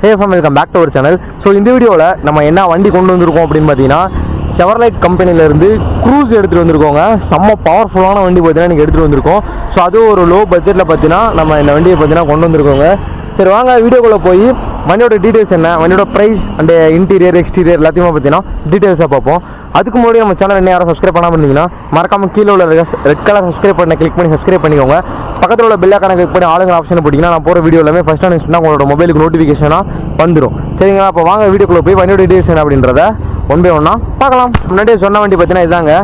Hey fam welcome back to our channel so இந்த வீடியோவில் நம்ம என்ன வண்டி கொண்டு வந்திருக்கோம் அப்படின்னு பார்த்தீங்கன்னா செவர்லைட் கம்பெனிலேருந்து க்ரூஸ் எடுத்துகிட்டு வந்திருக்கோங்க. செம்ம பவர்ஃபுல்லான வண்டி பார்த்தீங்கன்னா எனக்கு எடுத்துகிட்டு வந்திருக்கோம். ஸோ அது ஒரு லோ பட்ஜெட்டில் பார்த்தீங்கன்னா நம்ம இந்த வண்டியை பார்த்தீங்கன்னா கொண்டு வந்திருக்கோங்க. சரி வாங்க வீடியோக்குள்ளே போய் வண்டியோட டீட்டெயில்ஸ் என்ன வண்டியோட ப்ரைஸ் அண்ட் இன்டீரியர் எக்ஸ்டீரியர் எல்லாத்தையுமே பார்த்தீங்கன்னா டீட்டெயில்ஸாக பார்ப்போம். அதுக்கு முன்னாடி நம்ம சேனல் என்ன யாரும் சப்ஸ்கிரைப் பண்ணாமல் இருந்தீங்கன்னா மறக்காம கீழே உள்ள ரெட் கலர் சப்ஸ்கிரைப் பண்ண கிளிக் பண்ணி சப்ஸ்கிரைப் பண்ணிக்கோங்க. பக்கத்தில் உள்ள பெல்லா கணக்கு கிளிக் பண்ணி ஆளுங்க ஆப்ஷன் போட்டிங்கன்னா நான் போகிற வீடியோ எல்லாமே ஃபஸ்ட் அண்ட் உங்களோட மொபைலுக்கு நோட்டிஃபிகேஷனாக வந்துடும் சரிங்களா அப்போ வாங்க வீடியோக்குள்ளே போய் வண்டியோட டீட்டெயில்ஸ் என்ன அப்படின்றத ஒன் பை ஒன்றா பார்க்கலாம். முன்னாடியே சொன்ன வண்டி பார்த்தீங்கன்னா இதாங்க.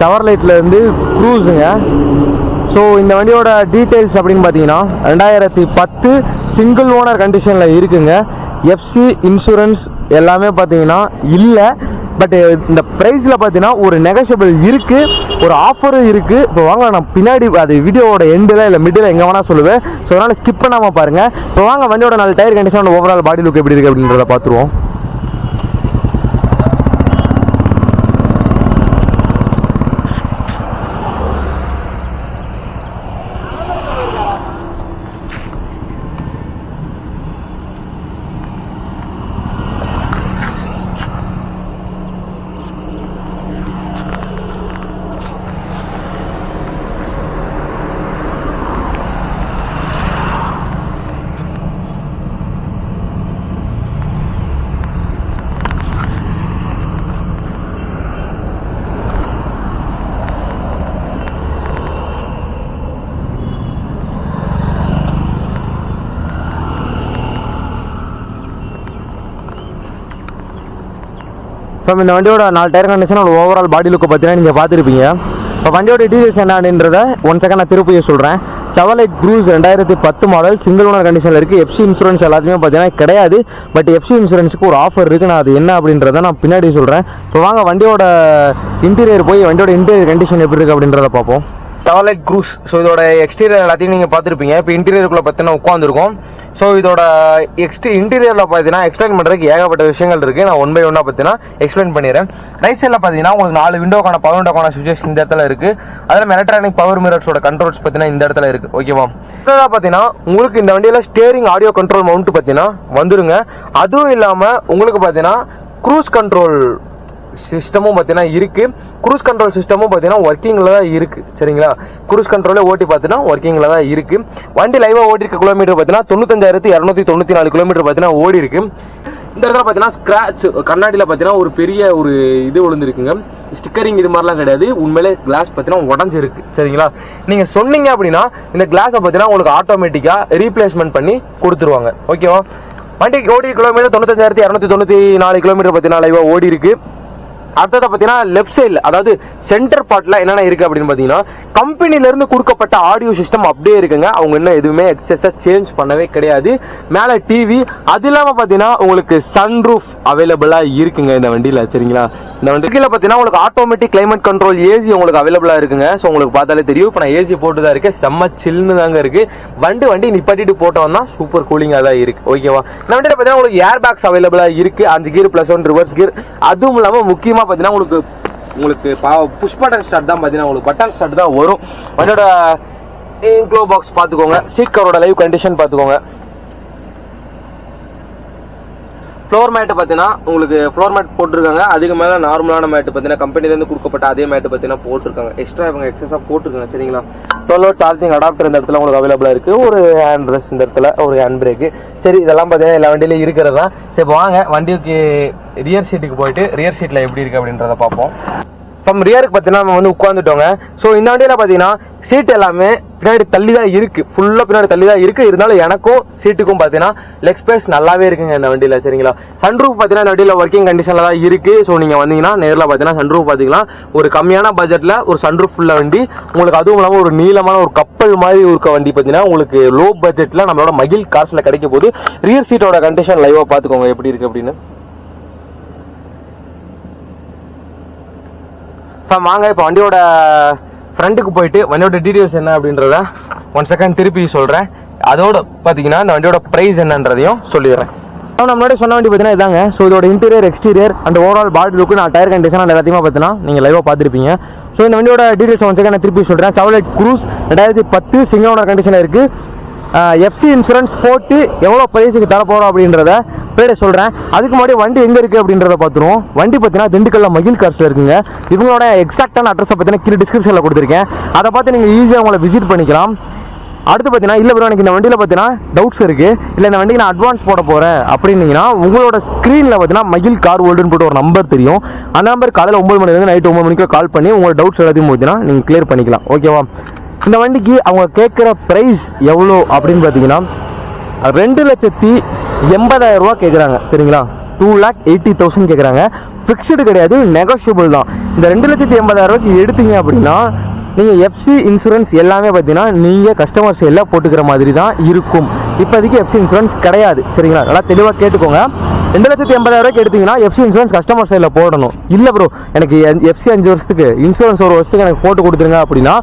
சவர் லைட்டில் இருந்து க்ரூஸுங்க ஸோ இந்த வண்டியோட டீட்டெயில்ஸ் அப்படின்னு பார்த்தீங்கன்னா ரெண்டாயிரத்தி பத்து சிங்கிள் ஓனர் கண்டிஷனில் இருக்குங்க. எஃப்சி இன்சூரன்ஸ் எல்லாமே பார்த்தீங்கன்னா இல்லை. பட் இந்த ப்ரைஸில் பார்த்தீங்கன்னா ஒரு நெகஷியபிள் இருக்குது ஒரு ஆஃபரும் இருக்குது இப்போ வாங்க நான் பின்னாடி அது வீடியோவோட எண்டில் இல்லை மிடில் எங்கே வேணால் சொல்லுவேன். ஸோ அதனால் ஸ்கிப் பண்ணாமல் பாருங்கள் இப்போ வாங்க வண்டியோட நாலு tyre condition overall body look எப்படி இருக்குது அப்படின்றத பார்த்துருவோம். இப்போ இந்த வண்டியோட நாலு டயர் கண்டிஷன் ஓவரால் பாடி லுக்கை பார்த்தீங்கன்னா நீங்கள் பார்த்துருப்பீங்க. இப்போ வண்டியோட டீடைல்ஸ் என்ன ஒன் செகண்ட் நான் திருப்பியை சொல்கிறேன் செவலைட் க்ரூஸ் ரெண்டாயிரத்தி பத்து மாடல் சிங்கிள் ஓனர் கண்டிஷனில் இருக்குது எஃப்சி இன்சூரன்ஸ் எல்லாத்தையுமே பார்த்தீங்கன்னா கிடையாது. பட் எஃப்சி இன்சூரன்ஸுக்கு ஒரு ஆஃபர் இருக்குது நான் அது என்ன அப்படின்றத நான் பின்னாடி சொல்கிறேன் இப்போ வாங்க வண்டியோட இன்டீரியர் போய் வண்டியோட இன்டீரியர் கண்டிஷன் எப்படி இருக்குது அப்படின்றத பார்ப்போம். செவலைட் க்ரூஸ் ஸோ இதோட எக்ஸ்டீரியர் எல்லாத்தையும் நீங்கள் பார்த்துருப்பீங்க. இப்போ இன்டீரியருக்குள்ளே பார்த்தீங்கன்னா உட்காந்துருக்கோம் ஸோ இதோட எக்ஸ்ட் இன்டீரியரில் பார்த்தீங்கன்னா எக்ஸ்பிளைன் பண்ணுறதுக்கு ஏகப்பட்ட விஷயங்கள் இருக்குது நான் ஒன் பை ஒன்னாக பார்த்தீங்கன்னா எக்ஸ்பிளைன் பண்ணிடுறேன். ரைட் சைடில் பார்த்தீங்கன்னா உங்களுக்கு நாலு விண்டோக்கான பவர் விண்டோக்கான சுவிச்சஸ் இந்த இடத்துல இருக்குது அதில் எலக்ட்ரானிக் பவர் மிரர்ஸோட கண்ட்ரோல்ஸ் பார்த்தீங்கன்னா இந்த இடத்துல இருக்குது ஓகேவா அடுத்ததாக பார்த்தீங்கன்னா உங்களுக்கு இந்த வண்டியில் ஸ்டேரிங் ஆடியோ கண்ட்ரோல் மவுண்ட் பார்த்தீங்கன்னா வந்துருங்க. அதுவும் இல்லாமல் உங்களுக்கு பார்த்தீங்கன்னா க்ரூஸ் கண்ட்ரோல் சிஸ்டமும் பார்த்தீங்கன்னா இருக்குது குரூஸ் கண்ட்ரோல் சிஸ்டமும் பார்த்தீங்கன்னா ஒர்க்கிங்கில் தான் இருக்கு. சரிங்களா? குரூஸ் கண்ட்ரோலே ஓட்டி பார்த்தீங்கன்னா ஒர்க்கிங்கில் தான் இருக்கு. வண்டி லைவாக ஓட்டிருக்க கிலோமீட்டர் பார்த்தீங்கன்னா தொண்ணூத்தஞ்சாயிரத்தி இரநூத்தி தொண்ணூற்றி நாலு கிலோமீட்டர் பார்த்தீங்கன்னா ஓடி இருக்கு. இந்த இடத்துல பார்த்தீங்கன்னா ஸ்க்ராட்ச் கண்ணாடியில் பார்த்தீங்கன்னா ஒரு பெரிய ஒரு இது விழுந்திருக்குங்க. ஸ்டிக்கரிங் இது மாதிரிலாம் கிடையாது. உண்மையிலே கிளாஸ் பார்த்தீங்கன்னா உடஞ்சிருக்கு. சரிங்களா? நீங்கள் சொன்னீங்க அப்படின்னா இந்த கிளாஸை பார்த்தீங்கன்னா உங்களுக்கு ஆட்டோமேட்டிக்காக ரீப்ளேஸ்மெண்ட் பண்ணி கொடுத்துருவாங்க. ஓகேவா வண்டி ஓடி கிலோமீட்டர் தொண்ணூத்தஞ்சாயிரத்தி இரநூத்தி தொண்ணூற்றி நாலு கிலோமீட்டர் பார்த்தீங்கன்னா லைவாக ஓடி இருக்கு அடுத்ததை பார்த்தீங்கன்னா லெஃப்ட் சைடில் அதாவது சென்டர் பார்ட்டில் என்னென்ன இருக்குது அப்படின்னு பார்த்தீங்கன்னா கம்பெனிலேருந்து கொடுக்கப்பட்ட ஆடியோ சிஸ்டம் அப்படியே இருக்குங்க. அவங்க இன்னும் எதுவுமே எக்ஸஸாக சேஞ்ச் பண்ணவே கிடையாது. மேலே டிவி அது இல்லாமல் பார்த்தீங்கன்னா உங்களுக்கு சன்ரூஃப் அவைலபிளாக இருக்குங்க இந்த வண்டியில் சரிங்களா? இந்த வண்டியில் பார்த்தீங்கன்னா உங்களுக்கு ஆட்டோமேட்டிக் கிளைமேட் கண்ட்ரோல் ஏசி உங்களுக்கு அவைலபிளாக இருக்குங்க. ஸோ உங்களுக்கு பார்த்தாலே தெரியும். இப்போ நான் ஏசி போட்டு தான் இருக்கேன். செம்ம சில்லுன்னு தாங்க இருக்குது வண்டி வண்டி நிப்பாட்டிட்டு போட்டோம்னா சூப்பர் கூலிங்காக தான் இருக்குது ஓகேவா இந்த வண்டியில் பார்த்தீங்கன்னா உங்களுக்கு ஏர் பேக்ஸ் அவைலபிளாக இருக்குது அஞ்சு gear plus one reverse gear அதுவும் இல்லாமல் முக்கியமாக பார்த்தீங்கன்னா உங்களுக்கு உங்களுக்கு புஷ் பட்டன் ஸ்டார்ட் தான் பார்த்தீங்கன்னா உங்களுக்கு பட்டன் ஸ்டார்ட் தான் வரும். வண்டியோட இன்க்ளோ பாக்ஸ் பார்த்துக்கோங்க. சீட் கவரோட லைவ் கண்டிஷன் பார்த்துக்கோங்க. ஃப்ளோர் மேட்டு பார்த்தீங்கன்னா உங்களுக்கு ஃப்ளோர் மேட் போட்டிருக்காங்க. அதுக்கு மேலே நார்மலான மேட்டு பார்த்தீங்கன்னா கம்பெனிலேருந்து கொடுக்கப்பட்ட அதே மேட்டு பார்த்தீங்கன்னா போட்டிருக்காங்க. எக்ஸ்ட்ரா இவங்க எக்ஸஸாக போட்டிருக்காங்க சரிங்களா? டுவெல் சார்ஜிங் அடாப்டர் இந்த இடத்துல உங்களுக்கு அவைலபிளாக இருக்குது ஒரு ஹேண்ட் ரெஸ்ட் இந்த இடத்துல ஒரு ஹேண்ட் பிரேக்கு சரி இதெல்லாம் பார்த்தீங்கன்னா எல்லா வண்டியிலையும் இருக்கிறது தான். சரி இப்போ வாங்க. வண்டிக்கு ரியர் சீட்டுக்கு போயிட்டு ரியர் சீட்டில் எப்படி இருக்குது அப்படின்றத பார்ப்போம். ஃப்ரம் ரியருக்கு பார்த்தீங்கன்னா நம்ம வந்து உட்காந்துட்டோங்க ஸோ இந்த வண்டியில் பார்த்தீங்கன்னா சீட் எல்லாமே பின்னாடி தள்ளி தான் இருக்குது ஃபுல்லாக பின்னாடி தள்ளி தான் இருக்குது இருந்தாலும் எனக்கும் சீட்டுக்கும் பார்த்தீங்கன்னா லெக் ஸ்பேஸ் நல்லாவே இருக்குங்க இந்த வண்டியில் சரிங்களா? சன்ரூஃப் பார்த்தீங்கன்னா இந்த வண்டியில் ஒர்க்கிங் கண்டிஷனில் தான் இருக்குது ஸோ நீங்கள் வந்தீங்கன்னா நேரில் பார்த்தீங்கன்னா சன்ரூஃப் பார்த்தீங்கன்னா ஒரு கம்மியான பட்ஜெட்டில் ஒரு சன்ரூஃப் உள்ள வண்டி. உங்களுக்கு அதுவும் இல்லாமல் ஒரு நீளமான ஒரு கப்பல் மாதிரி இருக்க வண்டி பார்த்தீங்கன்னா உங்களுக்கு லோ பட்ஜெட்டில் நம்மளோட மகிழ் காசில் கிடைக்க போது ரியர் சீட்டோட கண்டிஷன் லைவாக பார்த்துக்கோங்க எப்படி இருக்குது அப்படின்னு. இப்போ வாங்க இப்போ வண்டியோட ஃப்ரண்ட்டுக்கு போயிட்டு வண்டியோட டீட்டெயில்ஸ் என்ன அப்படின்றத ஒன் செகண்ட் திருப்பி சொல்கிறேன் அதோட பார்த்தீங்கன்னா இந்த வண்டியோட ப்ரைஸ் என்னன்றதையும் சொல்லிடுறேன். நம்ம முன்னாடி சொன்ன வண்டி பார்த்தீங்கன்னா இதாங்க. ஸோ இதோட interior exterior and overall body look நான் டயர் கண்டிஷன் அந்த எல்லாத்தையுமே பார்த்தீங்கன்னா நீங்கள் லைவாக பார்த்துருப்பீங்க. ஸோ இந்த வண்டியோட டீட்டெயில்ஸ் ஒன் செகண்ட் நான் திருப்பி சொல்கிறேன் சவலெட் க்ரூஸ் ரெண்டாயிரத்தி பத்து சிங்கிள் ஓனர் கண்டிஷனில் இருக்குது எஃப்சி இன்சூரன்ஸ் போட்டு எவ்வளோ ப்ரைஸுக்கு தர போகிறோம் அப்படின்றத பேரை சொல்கிறேன் அதுக்கு முன்னாடி வண்டி எங்கே இருக்குது அப்படின்றத பார்த்துருவோம். வண்டி பார்த்தீங்கன்னா திண்டுக்கல்ல மகிழ் கார்ஸில் இருக்குங்க. இவங்களோட எக்ஸாக்டான அட்ரஸை பார்த்தீங்கன்னா கீழே டிஸ்கிரிப்ஷனில் கொடுத்துருக்கேன். அதை பார்த்து நீங்கள் ஈஸியாக உங்களை விசிட் பண்ணிக்கலாம். அடுத்து பார்த்தீங்கன்னா இல்லை ப்ரோ எனக்கு இந்த வண்டியில் பார்த்தீங்கன்னா டவுட்ஸ் இருக்குது இல்லை இந்த வண்டிக்கு நான் அட்வான்ஸ் போட போகிறேன் அப்படின்னீங்கன்னா உங்களோட ஸ்க்ரீனில் பார்த்தீங்கன்னா மகிழ் கார் வேர்ல்டுன்னு போட்டு ஒரு நம்பர் தெரியும். அந்த நம்பர் காலையில் ஒம்பது மணிலேருந்து நைட்டு ஒம்பது மணிக்கு கால் பண்ணி உங்களோட டவுட்ஸ் எல்லாத்தையும் பார்த்தீங்கன்னா நீங்கள் கிளியர் பண்ணிக்கலாம். ஓகேவா இந்த வண்டிக்கு அவங்க கேட்குற ப்ரைஸ் எவ்வளோ அப்படின்னு பார்த்தீங்கன்னா ரெண்டு லட்சத்தி எண்பதாயிரம் ரூபா கேட்குறாங்க சரிங்களா? டூ லேக் எயிட்டி தௌசண்ட் கேட்குறாங்க ஃபிக்ஸ்டு கிடையாது நெகோஷியபிள் தான். இந்த ரெண்டு லட்சத்தி எண்பதாயிரம் ரூபாய்க்கு எடுத்தீங்க அப்படின்னா நீங்கள் எஃப்சி இன்சூரன்ஸ் எல்லாமே பார்த்தீங்கன்னா நீங்கள் கஸ்டமர் சைடில் போட்டுக்கிற மாதிரி தான் இருக்கும். இப்போதைக்கு எஃப்சி இன்சூரன்ஸ் கிடையாது சரிங்களா? நல்லா தெளிவாக கேட்டுக்கோங்க. ரெண்டு லட்சத்தி எண்பதாயிரம் ரூபாய்க்கு எடுத்தீங்கன்னா எஃப்சி இன்சூரன்ஸ் கஸ்டமர் சைடில் போடணும். இல்லை ப்ரோ எனக்கு எஃப்சி அஞ்சு வருஷத்துக்கு இன்சூரன்ஸ் ஒரு வருஷத்துக்கு எனக்கு போட்டு கொடுத்துருங்க அப்படின்னா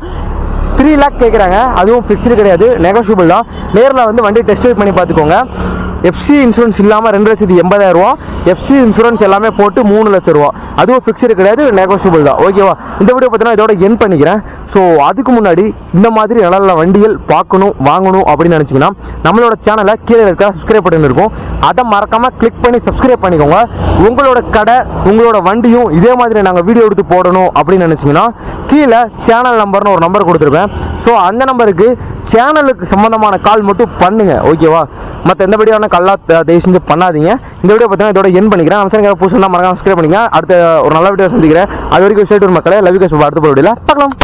த்ரீ லேக் கேட்குறாங்க அதுவும் ஃபிக்ஸ்டு கிடையாது நெகோஷியபிள் தான். நேரில் வந்து வண்டி டெஸ்ட் பண்ணி பார்த்துக்கோங்க. எஃப்சி இன்சூரன்ஸ் இல்லாமல் ரெண்டு லட்சத்தி எண்பதாயிரம் ரூபா. எஃப்சி இன்சூரன்ஸ் எல்லாமே போட்டு மூணு லட்சம் ரூபா. அதுவும் ஃபிக்ஸ்டு கிடையாது நெகோஷியபிள் தான். ஓகேவா இந்த வீடியோ பார்த்தீங்கன்னா இதோட என் பண்ணிக்கிறேன். ஸோ அதுக்கு முன்னாடி இந்த மாதிரி நல்ல நல்ல வண்டிகள் பார்க்கணும் வாங்கணும் அப்படின்னு நினச்சிங்கன்னா நம்மளோட சேனலை கீழே இருக்க சப்ஸ்கிரைப் பட்டன் இருக்கும். அதை மறக்காமல் கிளிக் பண்ணி சப்ஸ்கிரைப் பண்ணிக்கோங்க. உங்களோட கடை உங்களோட வண்டியும் இதே மாதிரி நாங்கள் வீடியோ எடுத்து போடணும் அப்படின்னு நினச்சிங்கன்னா கீழே சேனல் நம்பர்னு ஒரு நம்பர் கொடுத்துருப்பேன். ஸோ அந்த நம்பருக்கு சேனலுக்கு சம்மந்தமான கால் மட்டும் பண்ணுங்கள் ஓகேவா மற்ற எந்தபடியான கல்லா தயவு செஞ்சு பண்ணாதீங்க. இந்த வீடியோ பார்த்தீங்கன்னா இதோட என் பண்ணிக்கிறேன். நம்ம சேனல் புதுசாக மறக்காம சப்ஸ்கிரைப் பண்ணிங்க அடுத்த ஒரு நல்ல வீடியோ சந்திக்கிறேன். அது வரைக்கும் ஸ்டேட் மக்களே லவ் அடுத்த வீடியோவில் பார்க்கலாம்.